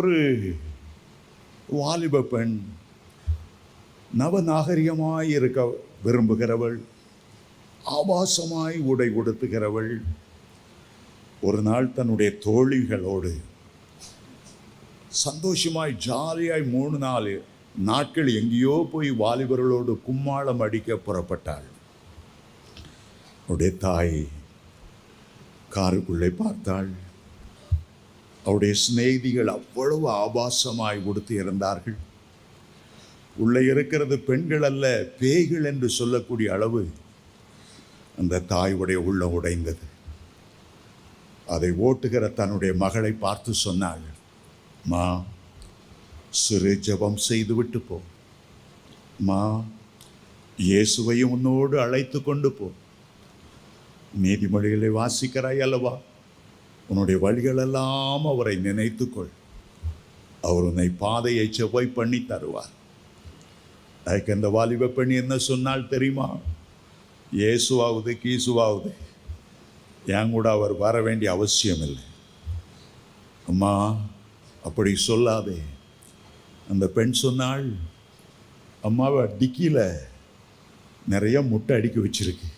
ஒரு வாலிப பெண் நவநாகரிகமாய் இருக்க விரும்புகிறவள் ஆபாசமாய் உடை உடுத்துகிறவள் ஒரு நாள் தன்னுடைய தோழிகளோடு சந்தோஷமாய் ஜாலியாய் மூணு நாலு நாட்கள் எங்கேயோ போய் வாலிபர்களோடு கும்மாளம் அடிக்க புறப்பட்டாள். அவருடைய தாய் காருக்குள்ளே பார்த்தாள். அவருடைய சிநேகிதிகள் அவ்வளவு ஆபாசமாய் கொடுத்து இருந்தார்கள். உள்ளே இருக்கிறது பெண்கள் அல்ல பேய்கள் என்று சொல்லக்கூடிய அளவு அந்த தாயுடைய உள்ள உடைந்தது. அதை ஓட்டுகிற தன்னுடைய மகளை பார்த்து சொன்னாள் மா சிறு ஜெபம் செய்துவிட்டு போ. மா இயேசுவையும் உன்னோடு அழைத்து கொண்டு போ. நீதிமொழிகளை வாசிக்கிறாய் அல்லவா? உன்னுடைய வழிகளெல்லாம் அவரை நினைத்துக்கொள். அவர் உன்னை பாதையை செவ்வாய் பண்ணி தருவார். அதுக்கு அந்த வாலிப பெண் என்ன சொன்னால் தெரியுமா? இயேசுவாவது கீசுவாவது என் கூட அவர் வர வேண்டிய அவசியம் இல்லை அம்மா அப்படி சொல்லாதே. அந்த பெண் சொன்னாள் அம்மாவை டிக்கியில் நிறைய முட்டை அடுக்கி வச்சிருக்கு.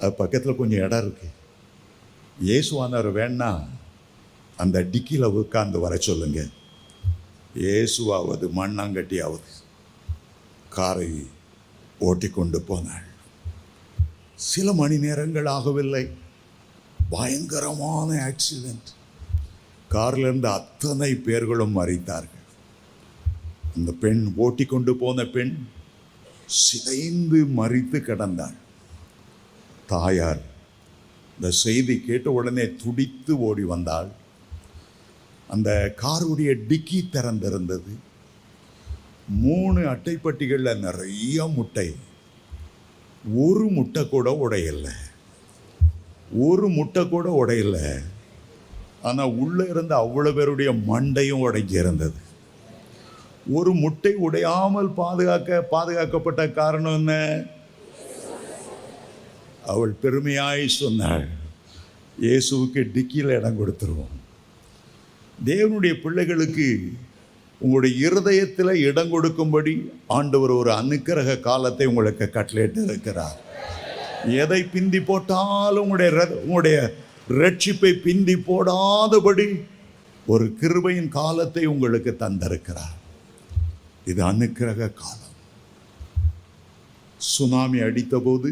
அது பக்கத்தில் கொஞ்சம் இடம் இருக்குது இயேசுவானவர் வேணா அந்த டிக்கியில் உட்காந்து வர சொல்லுங்க. இயேசுவாவது மண்ணாங்கட்டியாவது காரை ஓட்டி கொண்டு போனாள். சில மணி நேரங்கள் ஆகவில்லை. பயங்கரமான ஆக்சிடென்ட் கார்ல இருந்த அத்தனை பேர்களும் மறைத்தார்கள் அந்த பெண் ஓட்டி கொண்டு போன பெண் சிதைந்து மறித்து கிடந்தாள். தாயார் இந்த செய்தி கேட்ட உடனே துடித்து ஓடி வந்தாள். அந்த காருடைய டிக்கி திறந்திருந்தது. மூணு அட்டைப்பட்டிகளில் நிறைய முட்டை. ஒரு முட்டை கூட உடையல. ஒரு முட்டை கூட உடையல. ஆனால் உள்ளே இருந்த அவ்வளோ பேருடைய மண்டையும் உடைஞ்சி இருந்தது. ஒரு முட்டை உடையாமல் பாதுகாக்க பாதுகாக்கப்பட்ட காரணம் என்ன? அவள் பெருமையாய் சொன்னாள் இயேசுவுக்கு டிக்கியில் இடம் கொடுத்துருவோம். தேவனுடைய பிள்ளைகளுக்கு உங்களுடைய இருதயத்தில் இடம் கொடுக்கும்படி ஆண்டவர் ஒரு அனுக்கிரக காலத்தை உங்களுக்கு கட்டளையிட்டு இருக்கிறார் எதை பிந்தி போட்டாலும் உங்களுடைய உங்களுடைய ரட்சிப்பை பிந்தி போடாதபடி ஒரு கிருபையின் காலத்தை உங்களுக்கு தந்திருக்கிறார். இது அனுக்கிரக காலம். சுனாமி அடித்தபோது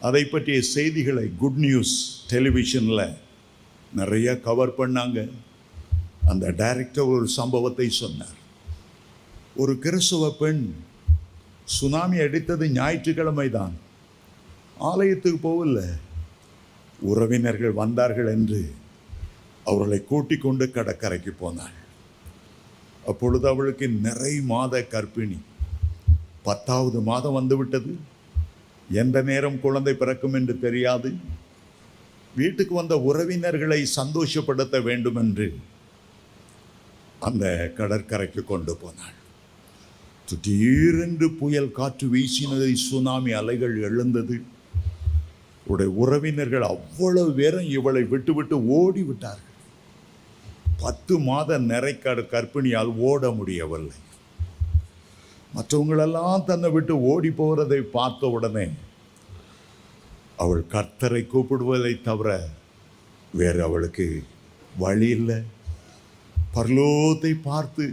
அதை பற்றிய செய்திகளை குட் நியூஸ் டெலிவிஷனில் நிறைய கவர் பண்ணாங்க. அந்த டைரக்டர் ஒரு சம்பவத்தை சொன்னார். ஒரு கிறிஸ்துவ பெண் சுனாமி அடித்தது ஞாயிற்றுக்கிழமை தான். ஆலயத்துக்கு போகல. உறவினர்கள் வந்தார்கள் என்று அவர்களை கூட்டிக் கொண்டு கடற்கரைக்கு போனாள். அப்பொழுது அவளுக்கு நிறை மாத கர்ப்பிணி. பத்தாவது மாதம் வந்துவிட்டது எந்த நேரம் குழந்தை பிறக்கும் என்று தெரியாது. வீட்டுக்கு வந்த உறவினர்களை சந்தோஷப்படுத்த வேண்டும் என்று அந்த கடற்கரைக்கு கொண்டு போனாள். திடீரென்று புயல் காற்று வீசினதை சுனாமி அலைகள் எழுந்தது. உடைய உறவினர்கள் அவ்வளவு பேரும் இவளை விட்டுவிட்டு ஓடி விட்டார்கள் பத்து மாத நிறைக்காடு கர்ப்பிணியால் ஓட முடியவில்லை. மற்றவங்களெல்லாம் தன்னை விட்டு ஓடி போகிறதை பார்த்த உடனே அவள் கர்த்தரை கூப்பிடுவதை தவிர வேறு அவளுக்கு வழி இல்லை. பர்லோத்தை பார்த்து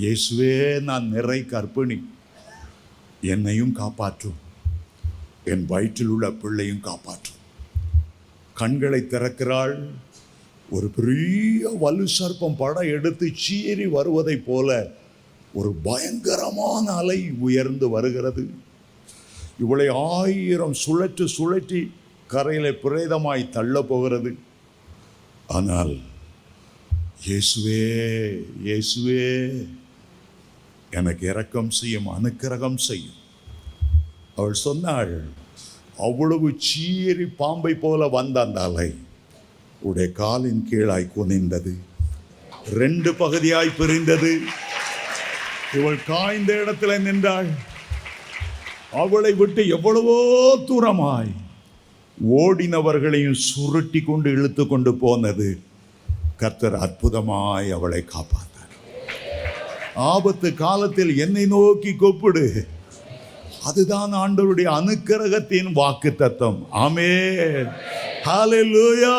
இயேசுவே நான் நிறை கற்பிணி என்னையும் காப்பாற்றும் என் வயிற்றில் உள்ள பிள்ளையும் காப்பாற்றும் கண்களை திறக்கிறாள். ஒரு பெரிய வலு சர்ப்பம் படம் எடுத்து சீறி வருவதைப் போல ஒரு பயங்கரமான அலை உயர்ந்து வருகிறது. இவளை ஆயிரம் சுழற்று சுழற்றி கரையில் பிரேதமாய் தள்ளப் போகிறது. ஆனால் இயேசுவே இயேசுவே எனக்கு இரக்கம் செய்யும் அனுக்கிரகம் செய்யும். அவள் சொன்னாள் அவ்வளவு சீறி பாம்பை போல வந்த அந்த அலை உடைய காலின் கீழாய் குனிந்தது ரெண்டு பகுதியாய் பிரிந்தது இவள் காய்ந்த இடத்துல நின்றாள். அவளை விட்டு எவ்வளவோ தூரமாய் ஓடினவர்களையும் சுருட்டி கொண்டு இழுத்து கொண்டு போனது. கர்த்தர் அற்புதமாய் அவளை காப்பாத்தார் ஆபத்து காலத்தில் என்னை நோக்கி கூப்பிடு. அதுதான் ஆண்டவருடைய அனுக்கிரகத்தின் வாக்கு தத்தம். ஆமே ஹalleluya.